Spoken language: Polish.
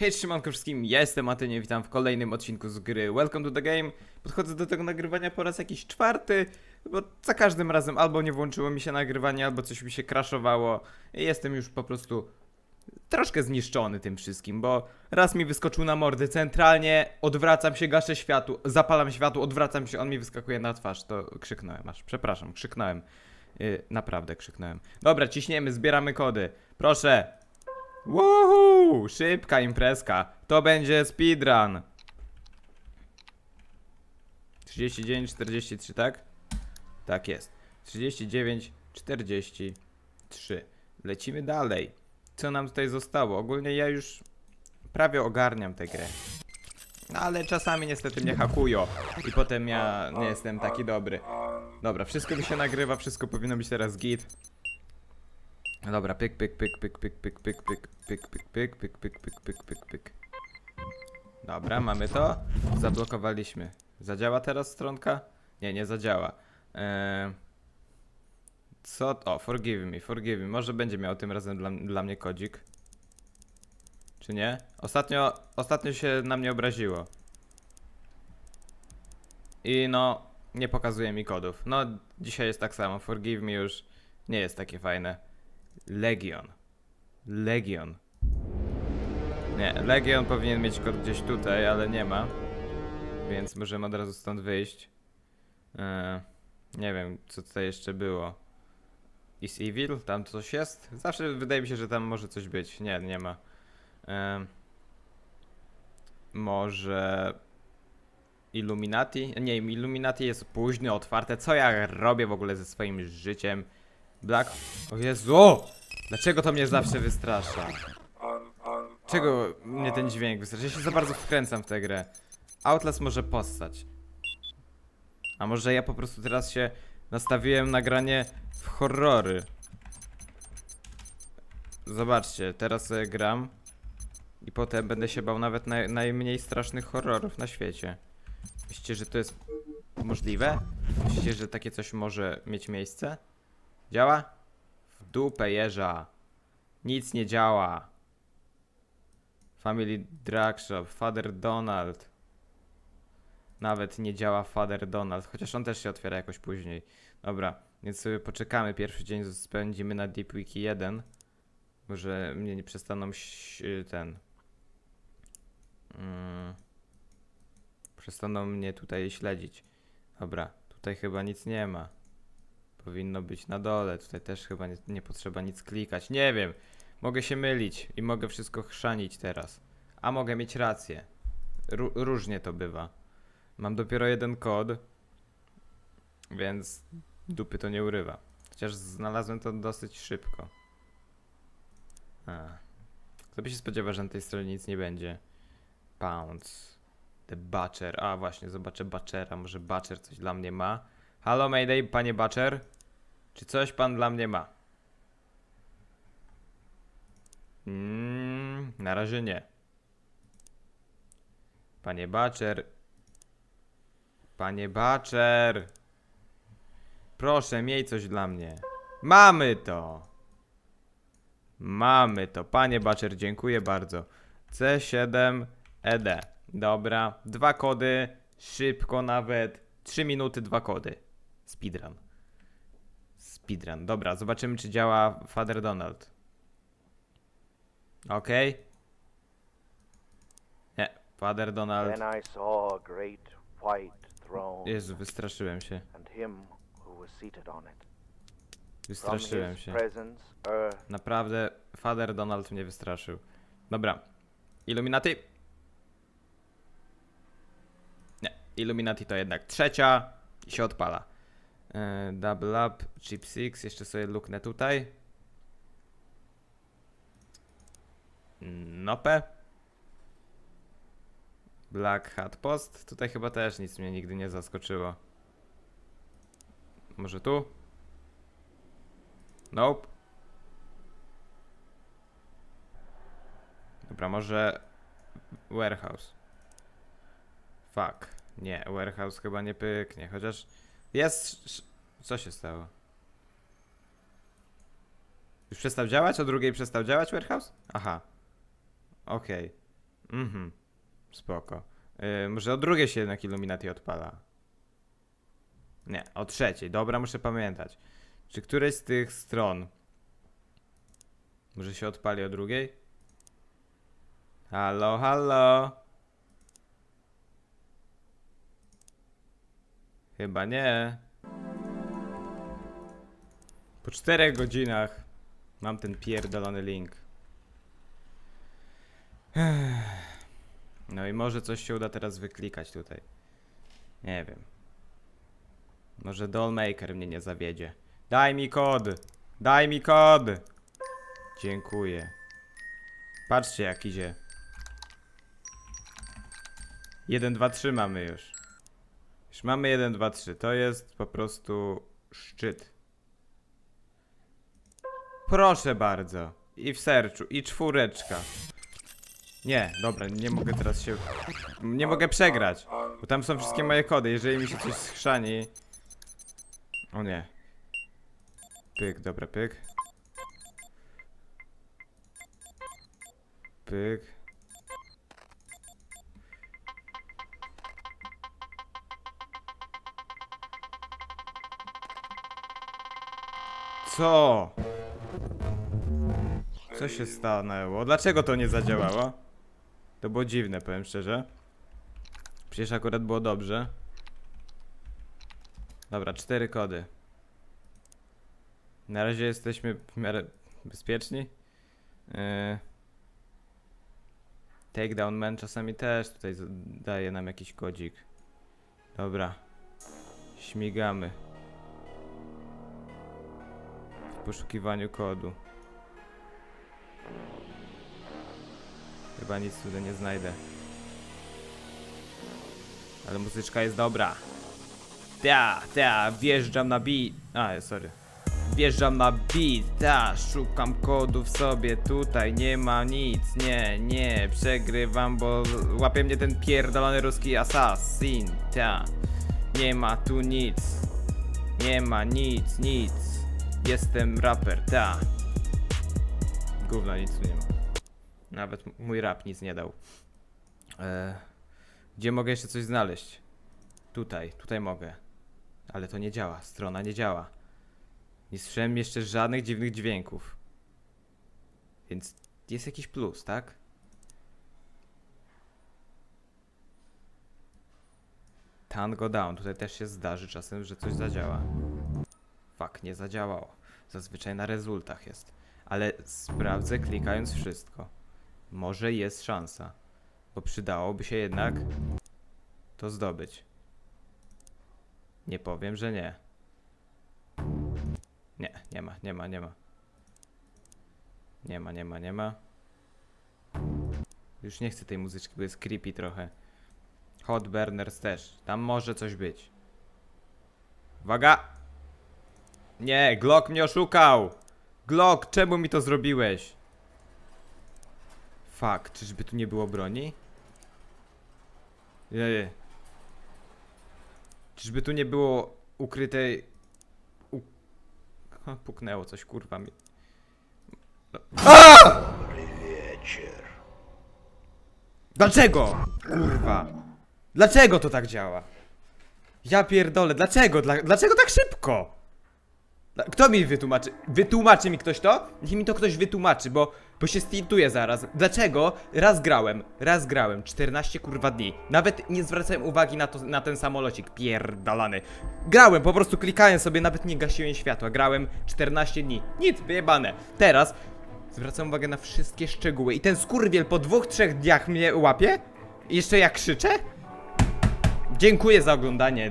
Hej, siemanko wszystkim, jestem Matynie, witam w kolejnym odcinku z gry Welcome to the Game. Podchodzę do tego nagrywania po raz jakiś czwarty, bo za każdym razem albo nie włączyło mi się nagrywanie, albo coś mi się crashowało. Jestem już po prostu troszkę zniszczony tym wszystkim, bo raz mi wyskoczył na mordy centralnie, odwracam się, gaszę światło, zapalam światło, odwracam się, on mi wyskakuje na twarz, to krzyknąłem aż, przepraszam, krzyknąłem. Yy, naprawdę krzyknąłem. Dobra, ciśniemy, zbieramy kody. Proszę, Woohoo! Szybka imprezka. To będzie speedrun. 39, 43, tak? Tak jest. 39, 43. Lecimy dalej. Co nam tutaj zostało? Ogólnie ja już prawie ogarniam tę grę. No ale czasami niestety mnie hakują i potem ja nie jestem taki dobry. Dobra, wszystko mi się nagrywa, wszystko powinno być teraz git. No Dobra, pyk, pyk, pyk, pyk, pyk, pyk, pyk, pyk, pyk, pyk, pyk, pyk, pyk, pyk, pyk, pyk, pyk. Dobra, mamy to. Zablokowaliśmy. Zadziała teraz stronka? Nie, nie zadziała. Eee, co? O, forgive me, forgive me. Może będzie miał tym razem dla, dla mnie kodzik. Czy nie? Ostatnio, ostatnio się na mnie obraziło. I no, nie pokazuje mi kodów. No, dzisiaj jest tak samo. Forgive me już nie jest takie fajne. Legion. Legion. Nie, Legion powinien mieć kod gdzieś tutaj, ale nie ma. Więc możemy od razu stąd wyjść. Eee, nie wiem, co tutaj jeszcze było. Is Evil? Tam coś jest? Zawsze wydaje mi się, że tam może coś być. Nie, nie ma. Eee, może... Illuminati? Nie, Illuminati jest późno, otwarte. Co ja robię w ogóle ze swoim życiem? Black... O Jezu! Dlaczego to mnie zawsze wystrasza? Czego mnie ten dźwięk wystrasza? Ja się za bardzo wkręcam w tę grę. Outlast może postać. A może ja po prostu teraz się nastawiłem na granie w horrory. Zobaczcie, teraz sobie gram i potem będę się bał nawet naj, najmniej strasznych horrorów na świecie. Myślicie, że to jest możliwe? Myślicie, że takie coś może mieć miejsce? Działa? Dupę jeża. Nic nie działa. Family Drug Shop, Father Donald. Nawet nie działa Father Donald, chociaż on też się otwiera jakoś później. Dobra, więc sobie poczekamy. Pierwszy dzień spędzimy na Deep Wiki 1. Może mnie nie przestaną ś- ten. Mm, przestaną mnie tutaj śledzić. Dobra, tutaj chyba nic nie ma. Powinno być na dole. Tutaj też chyba nie, nie potrzeba nic klikać. Nie wiem. Mogę się mylić i mogę wszystko chrzanić teraz. A mogę mieć rację. Ró- różnie to bywa. Mam dopiero jeden kod, więc dupy to nie urywa. Chociaż znalazłem to dosyć szybko. A. Kto by się spodziewał, że na tej stronie nic nie będzie? Pounds. The Butcher. A właśnie, zobaczę Butchera. Może Butcher coś dla mnie ma. Halo Mayday, panie Butcher? Czy coś pan dla mnie ma? Mm, na razie nie. Panie Butcher. Panie Butcher. Proszę, miej coś dla mnie. Mamy to. Mamy to. Panie Butcher, dziękuję bardzo. C7 ED. E Dobra. Dwa kody. Szybko nawet. Trzy minuty, dwa kody. Speedrun. Speedrun. Dobra, zobaczymy czy działa Father Donald. Okej. Nie, Father Donald. Then I saw a great white throne Jezu, wystraszyłem się. and him who was seated on it. From Wystraszyłem his się. presence, earth Naprawdę, Father Donald mnie wystraszył. Dobra. Illuminati? Nie, Illuminati to jednak trzecia i się odpala. E, double up, chip 6, jeszcze sobie luknę tutaj. Nope. Black Hat Post. Tutaj chyba też nic mnie nigdy nie zaskoczyło. Może tu? Nope. Dobra, może warehouse. Fuck. Nie, warehouse chyba nie pyknie, chociaż jest... Co się stało? Już przestał działać? O drugiej przestał działać warehouse? Aha. Okej. Mhm. Spoko. Yy, może o drugiej się jednak Illuminati odpala. Nie, o trzeciej. Dobra, muszę pamiętać. Czy któreś z tych stron może się odpali o drugiej? Halo, halo. Chyba nie. Po czterech godzinach mam ten pierdolony link. No i może coś się uda teraz wyklikać tutaj. Nie wiem. Może Dollmaker mnie nie zawiedzie. Daj mi kod! Daj mi kod! Dziękuję. Patrzcie jak idzie. 1, 2, 3 mamy już. Już mamy 1, 2, 3. To jest po prostu szczyt. Proszę bardzo. I w sercu. I czwóreczka. Nie, dobra, nie mogę teraz się... Nie mogę przegrać. Bo tam są wszystkie moje kody. Jeżeli mi się coś schrzani... O nie. Pyk, dobra, pyk. Pyk. Co? Co się stanęło? Dlaczego to nie zadziałało? To było dziwne, powiem szczerze. Przecież akurat było dobrze. Dobra, cztery kody. Na razie jesteśmy w miarę bezpieczni. Yy. Takedown Man czasami też tutaj daje nam jakiś kodzik. Dobra. Śmigamy. W poszukiwaniu kodu. Chyba nic tutaj nie znajdę. Ale muzyczka jest dobra. Ta, ta, wjeżdżam na beat. A, sorry. Wjeżdżam na beat, ta, szukam kodów sobie, tutaj nie ma nic, nie, nie, przegrywam, bo łapie mnie ten pierdolony ruski assassin, ta, nie ma tu nic, nie ma nic, nic, jestem raper, ta. Gówno, nic tu nie ma. Nawet mój rap nic nie dał. E, gdzie mogę jeszcze coś znaleźć? Tutaj, tutaj mogę. Ale to nie działa, strona nie działa. Nie słyszałem jeszcze żadnych dziwnych dźwięków. Więc jest jakiś plus, tak? Tango down. Tutaj też się zdarzy czasem, że coś zadziała. Fuck, nie zadziałało. Zazwyczaj na rezultach jest. Ale sprawdzę klikając wszystko. Może jest szansa. Bo przydałoby się jednak to zdobyć. Nie powiem, że nie. Nie, nie ma, nie ma, nie ma. Nie ma, nie ma, nie ma. Już nie chcę tej muzyczki, bo jest creepy trochę. Hot Burners też. Tam może coś być. Uwaga! Nie, Glock mnie oszukał! Glock, czemu mi to zrobiłeś? Fuck, czyżby tu nie było broni? Nie. Czyżby tu nie było ukrytej... U... O, puknęło coś, kurwa mi. Wieczór. Dlaczego? Kurwa. Dlaczego to tak działa? Ja pierdolę, dlaczego? Dla, dlaczego tak szybko? Kto mi wytłumaczy? Wytłumaczy mi ktoś to? Niech mi to ktoś wytłumaczy, bo, bo się stiltuję zaraz. Dlaczego? Raz grałem, raz grałem, 14 kurwa dni. Nawet nie zwracałem uwagi na, to, na ten samolocik pierdolany. Grałem, po prostu klikałem sobie, nawet nie gasiłem światła. Grałem 14 dni. Nic, wyjebane. Teraz zwracam uwagę na wszystkie szczegóły i ten skurwiel po dwóch, trzech dniach mnie łapie? Jeszcze jak krzyczę? Dziękuję za oglądanie.